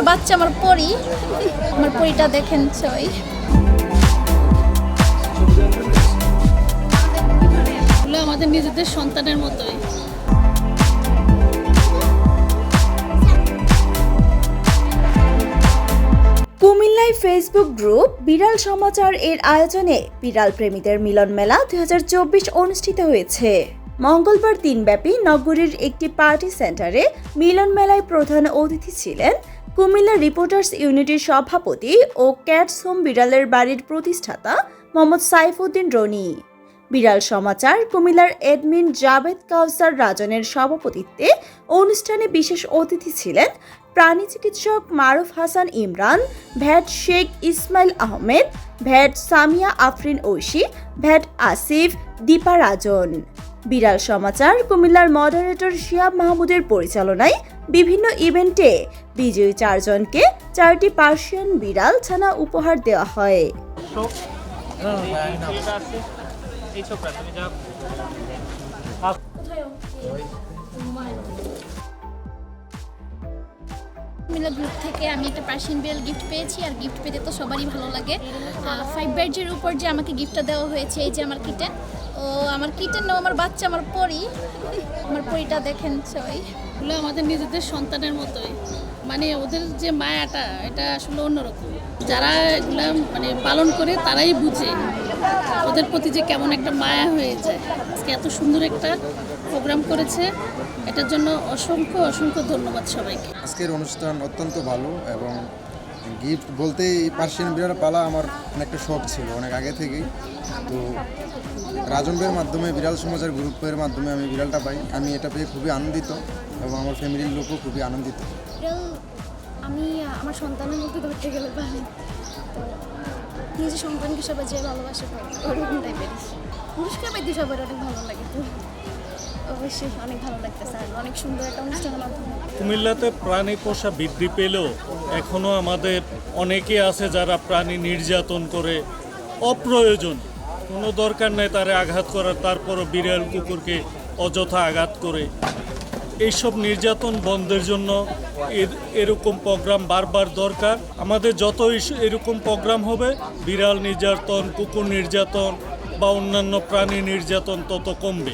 আমার বাচ্চা আমার পরি। আমার পরিটা দেখেন ছয়। আমাদের নিজেদের সন্তানের মতোই। কুমিল্লায় ফেসবুক গ্রুপ বিড়াল সমাচার এর আয়োজনে বিড়াল প্রেমীদের মিলন মেলা দুই হাজার চব্বিশ অনুষ্ঠিত হয়েছে। মঙ্গলবার দিনব্যাপী নগরীর একটি পার্টি সেন্টারে মিলন মেলায় প্রধান অতিথি ছিলেন কুমিল্লা রিপোর্টার্স ইউনিটির সভাপতি ও ক্যাটস হোম বিড়ালের বাড়ির প্রতিষ্ঠাতা মোহাম্মদ সাইফুদ্দিন রনি। বিড়াল সমাচার, কুমিল্লার এডমিন জাবেদ কাউসার রাজনের সভাপতিত্বে অনুষ্ঠানে বিশেষ অতিথি ছিলেন প্রাণী চিকিৎসক Maruf Hasan Imran, vet Sheikh Ismail Ahmed, vet Samia Afrin Oishi, vet Asif Dipa Rajan. বিড়াল সমাচার, কুমিল্লার মডারেটর শিয়াব মাহমুদের পরিচালনায় বিভিন্ন ইভেন্টে বিজয়ী চারজনকে চারটি পার্সিয়ান বিড়াল ছানা উপহার দেওয়া হয়। এই ছোকরা তুমি যাও। মিলা গ্রুপ থেকে আমি একটা পার্সিয়ান বিড়াল গিফট পেয়েছি, আর গিফট পেতে তো সবারই ভালো লাগে। ফাইভ ব্যার্জের উপর যে আমাকে গিফটটা দেওয়া হয়েছে, এই যে আমার কিটেন ও, আমার কিটেন নাও আমার বাচ্চা, আমার পরি। আমার পরিটা দেখেন সবাই। এগুলো আমাদের নিজেদের সন্তানের মতোই। মানে ওদের যে মায়াটা, এটা আসলে অন্যরকম। যারা এগুলা মানে পালন করে, তারাই বুঝে। ওদের প্রতি যে কেমন একটা মায়া হয়ে যায় আজকে এত সুন্দর একটা প্রোগ্রাম করেছে এটার জন্য অসংখ্য অসংখ্য ধন্যবাদ সবাইকে। আজকের অনুষ্ঠান অত্যন্ত ভালো এবং গিফট বলতে এই পার্সিয়ান বিড়াল পালা আমার অনেকটা শখ ছিল অনেক আগে থেকেই। তো রাজন ভাইয়ের মাধ্যমে বিড়াল সমাজের গ্রুপের মাধ্যমে আমি বিড়ালটা পাই। আমি এটা পেয়ে খুবই আনন্দিত এবং আমার ফ্যামিলির লোকও খুবই আনন্দিত। আমি আমার সন্তানের মধ্যে ধরতে গেলে পারি। তো নিজের সন্তানকে সবাই যে ভালোবাসে ওরকম টাইপের পুরস্কার পাইতে সবার অনেক ভালো লাগে তো। অবশ্যই অনেক ভালো লাগতেছে আর অনেক সুন্দর একটা অনুষ্ঠানের মাধ্যমে। কুমিল্লাতে প্রাণী পোষা বৃদ্ধি পেলেও এখনও আমাদের অনেকে আছে যারা প্রাণী নির্যাতন করে অপ্রয়োজন। কোনো দরকার নেই তারে আঘাত করার, তারপরও বিড়াল, কুকুরকে অযথা আঘাত করে এইসব নির্যাতন বন্ধের জন্য এর- এরকম প্রোগ্রাম বারবার দরকার। আমাদের যত এরকম প্রোগ্রাম হবে, বিড়াল নির্যাতন, কুকুর নির্যাতন বা অন্যান্য প্রাণী নির্যাতন তত কমবে।